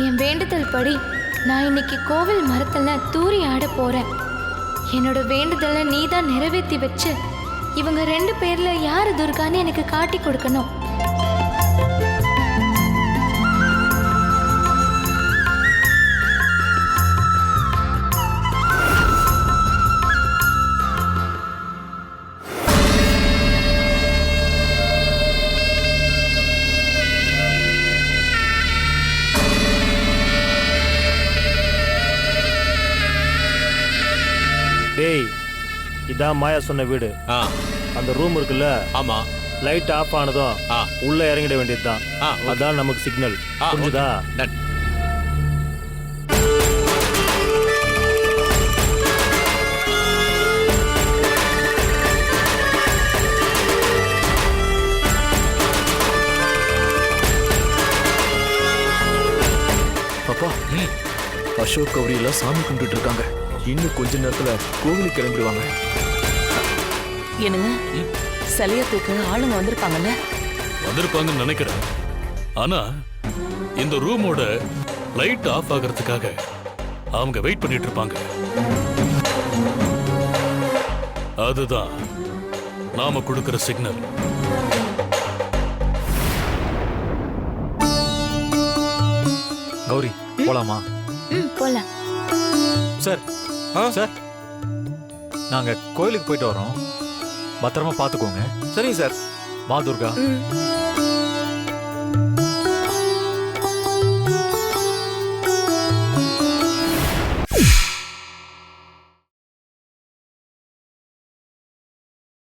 என் வேண்டுதல் படி நான் இன்னைக்கு கோவில் மரத்தில் தூரி ஆட போகிறேன் என்னோட வேண்டுதலை நீ தான் நிறைவேற்றி வச்சு இவங்க ரெண்டு பேரில் யார் துர்கான்னு எனக்கு காட்டி கொடுக்கணும். டேய் இதான் மாயா சொன்ன வீடு. ஆ. அந்த ரூம் இருக்குல்ல? ஆமா. லைட் ஆஃப் ஆனதும் ஆ. உள்ள இறங்கிட வேண்டியதுதான். ஆ, okay. அதான் நமக்கு சிக்னல் ஆ, புரிஞ்சுதா? டன் அப்பா அசோக் கௌரி எல்லாம் சாமி கும்பிட்டு இருக்காங்க. இன்னும் கொஞ்ச நேரத்துல கோவிலுக்கு கிளம்பிடுவாங்க. என்னங்க? சிலைய தூக்க ஆளுங்க வந்திருப்பாங்கல்ல? வந்திருப்பாங்கன்னு நினைக்கிறேன். ஆனா இந்த ரூமோட லைட் ஆஃப் ஆகிறதுக்காக அவங்க வெயிட் பண்ணிட்டு இருப்பாங்க. அதுதான் நாம கொடுக்கிற சிக்னல். கௌரி போலாமா? போலாம். சார் சார் நாங்க கோயிலுக்கு போயிட்டு வரோம். பத்திரமா பாத்துக்கோங்க சரிங்க சார். வா துர்கா. ம்.